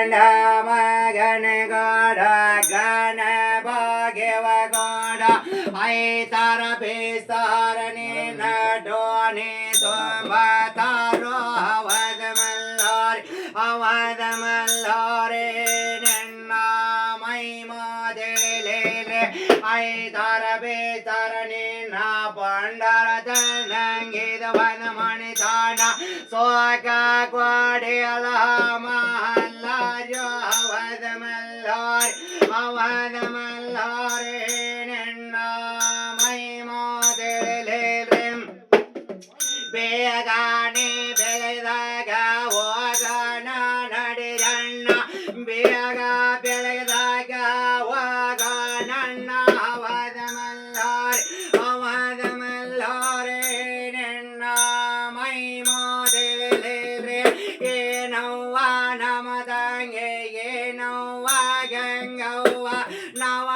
ಗಂಡ ಮಗನ ಗಾಡ ಗಣ ಭಾಗ್ಯವ ಗಾಡ ಐತಾರ ಬೇಸ್ತಾರ ನಿನ್ನ ಡೋಣಿ ತೊಂಬತ್ತಾರು ಅವದ ಮಲ್ಲಾರಿ ಅವದ ಮಲ್ಲಾರಿ ನನ್ನ ಮೈ ಮಾದೇಳೆ ಐತಾರ ಬೇಸ್ತಾರ ನಿನ್ನ ಪಂಡರ ತಂಗಿದ ವನ ಮಣಿತಾಣ ಸೋಕ ಕ್ವಾಡಿಯಲ ಮಹಲ್ಲಾರ್ಯ ಅವದ மார் அவதமல்லாரே நெண்ணாமை மாதலேம் பேகானே பெலதாக ஓகான நடிரண்ண பேகா பெலதாக ஓகான அவதமல்லார். அவதமல்லாரே நெண்ணாமை மாதலே ஏனோ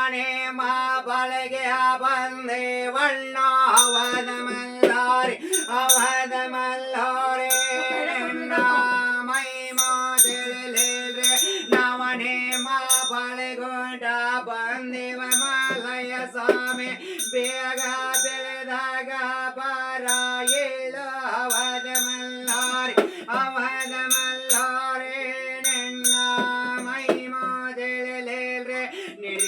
மானே மாபலகே அபந்தே வண்ணாவதமல்லாரே அவதமல்லாரே. நாமை மாதலே நவனே மாபலை கொண்டா பந்திவ சாமி பேக பெரிதாக பாராயிலோ அவதமல்லாரே அவதம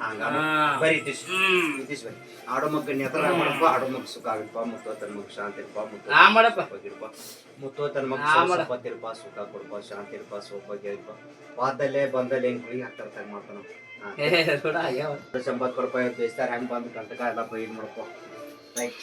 ಹಂಗ. ಬರೀ ಇಟ್ಟಿಸ್ ಇಟ್ಟಿಸ್ ಬರೀ. ಆಡೋ ಮಾಡಪ್ಪ ಆಡೋ ಮಕ್ಕ ಸುಖ ಆಗಿಪ್ಪ ಮುತ್ತೋ ತನ್ನ ಮಗ ಶಾಂತಿ ಇರಪ್ಪ ಮುತ್ತೋ ಆ ಮಾಡಪ್ಪ. ಇರಪ್ಪ ಮುತ್ತೋ ತನ್ನ ಮಗ್ ಆ ಮಾಡ. ಸಂಪತ್ತಿರಪ್ಪ ಸುಖ ಕೊಡಪ್ಪ ಶಾಂತಿ ಇರಪ್ಪ ಸೌಭಾಗ್ಯ ಇರಪ್ಪ ವಾದಲ್ಲೇ ಬಂದಲ್ಲೇ ಹೆಂಗ್ ಕುಳಿ ಹಾಕ್ತಾರ ಮಾಡ್ತಾನ ಏ, ನೋಡ ಆಗ್ಯಾವ. ಸಂಪತ್ ಕೊಡಪ್ಪ ಬೇಸ್ತಾರ ಹೆಂಗ್ ಬಂದು ಕಂಟಕ ಎಲ್ಲ ಬೈದ್ ಮಾಡಪ್ಪ ರೈಟ್